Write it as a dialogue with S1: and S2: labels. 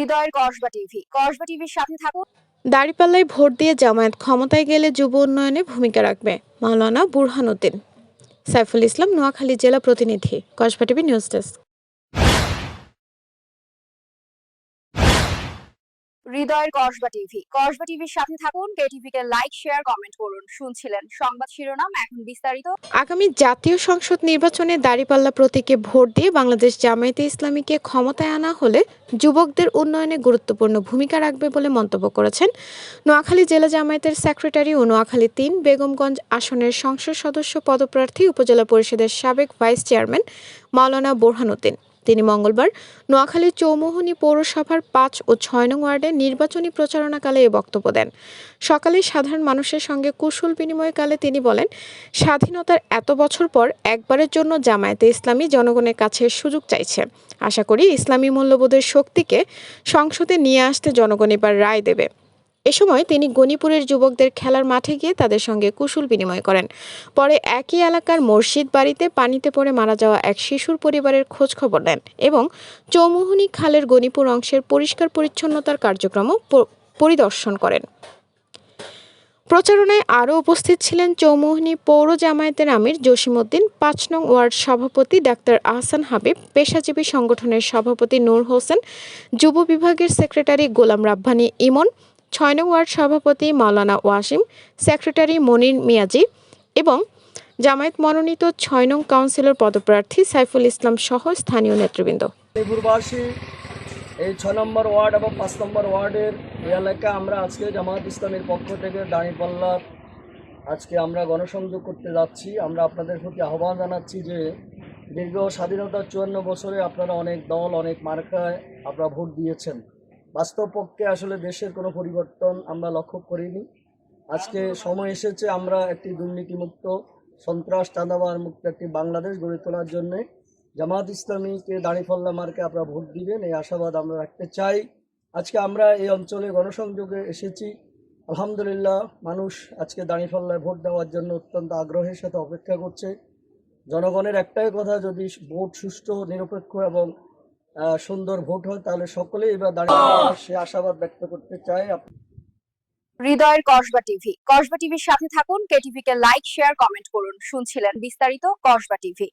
S1: হৃদয়ের কসবা টিভি। কসবা টিভির সাথে থাকুন।
S2: দাঁড়িপাল্লায় ভোট দিয়ে জামায়াত ক্ষমতায় গেলে যুব উন্নয়নে ভূমিকা রাখবে মাওলানা বুরহানুদ্দিন সাইফুল ইসলাম, নোয়াখালী জেলা প্রতিনিধি, কসবা টিভি নিউজ ডেস্ক।
S1: হৃদয়ের কসবা টিভি। কসবা টিভির সাথে থাকুন, কে লাইক শেয়ার কমেন্ট করুন। শুনছিলেন সংবাদ শিরোনাম, এখন বিস্তারিত।
S2: আগামী জাতীয় সংসদ নির্বাচনে দাঁড়িপাল্লা প্রতীকে ভোট দিয়ে বাংলাদেশ জামায়াতে ইসলামীকে ক্ষমতায় আনা হলে যুবকদের উন্নয়নে গুরুত্বপূর্ণ ভূমিকা রাখবে বলে মন্তব্য করেছেন নোয়াখালী জেলা জামায়াতের সেক্রেটারি ও নোয়াখালী তিন বেগমগঞ্জ আসনের সংসদ সদস্য পদপ্রার্থী উপজেলা পরিষদের সাবেক ভাইস চেয়ারম্যান মাওলানা বোরহানুদ্দিন তিনি মঙ্গলবার নোয়াখালীর চৌমোহনী পৌরসভার পাঁচ ও ছয় নং ওয়ার্ডে নির্বাচনী প্রচারণাকালে এ বক্তব্য দেন। সকালে সাধারণ মানুষের সঙ্গে কুশল বিনিময়কালে তিনি বলেন, স্বাধীনতার এত বছর পর একবারের জন্য জামায়াতে ইসলামী জনগণের কাছে সুযোগ চাইছে। আশা করি ইসলামী মূল্যবোধের শক্তিকে সংসদে নিয়ে আসতে জনগণ এবার রায় দেবে। এ সময় তিনি গণিপুরের যুবকদের খেলার মাঠে গিয়ে তাদের সঙ্গে কুশল বিনিময় করেন। পরে একই এলাকার মসজিদ বাড়িতে পানিতে পড়ে মারা যাওয়া এক শিশুর পরিবারের খোঁজ খবর নেন এবং চৌমুহনী খালের গণিপুর অংশের পরিষ্কার পরিচ্ছন্নতার কার্যক্রমও পরিদর্শন করেন। প্রচারণায় আরও উপস্থিত ছিলেন চৌমোহনী পৌর জামায়াতের আমির জসিমউদ্দিন, পাঁচ নং ওয়ার্ড সভাপতি ডাক্তার আহসান হাবিব, পেশাজীবী সংগঠনের সভাপতি নূর হোসেন, যুব বিভাগের সেক্রেটারি গোলাম রাব্বানী ইমন ছয় নং ওয়ার্ড সভাপতি মাওলানা ওয়াসিম, সেক্রেটারি মনির মিয়াজি এবং জামায়াত মনোনীত ছয় নং কাউন্সিলর পদপ্রার্থী সাইফুল ইসলাম সহ স্থানীয় নেতৃবৃন্দ।
S3: এই ছ নম্বর ওয়ার্ড এবং পাঁচ নম্বর ওয়ার্ডের এই এলাকা আমরা আজকে জামাত ইসলামের পক্ষ থেকে দাঁড়িপাল্লার আজকে আমরা গণসংযোগ করতে যাচ্ছি। আমরা আপনাদের প্রতি আহ্বান জানাচ্ছি যে দীর্ঘ স্বাধীনতার চুয়ান্ন বছরে আপনারা অনেক দল, অনেক মার্কায় আপনারা ভোট দিয়েছেন। বাস্তব পক্ষে আসলে দেশের কোনো পরিবর্তন আমরা লক্ষ্য করিনি। আজকে সময় এসেছে আমরা একটি দুর্নীতিমুক্ত, সন্ত্রাস চাঁদাবার মুক্ত একটি বাংলাদেশ গড়ে তোলার জন্যে। জামাত ইসলামীকে দাঁড়িপাল্লা মার্কে আপনারা ভোট দিবেন, এই আশাবাদ আমরা রাখতে চাই। আজকে আমরা এই অঞ্চলে গণসংযোগে এসেছি। আলহামদুলিল্লাহ, মানুষ আজকে দাঁড়িপাল্লায় ভোট দেওয়ার জন্য অত্যন্ত আগ্রহের সাথে অপেক্ষা করছে। জনগণের একটাই কথা, যদি ভোট সুষ্ঠু, নিরপেক্ষ এবং সুন্দর ভোট হয় তাহলে সকলে এবার দাঁড়িয়ে সে আশাবাদ ব্যক্ত করতে চাই
S1: হৃদয়ের কসবা টিভি। কসবা টিভির সাথে থাকুন কেটিভি কে লাইক শেয়ার কমেন্ট করুন। শুনছিলেন বিস্তারিত কসবা টিভি।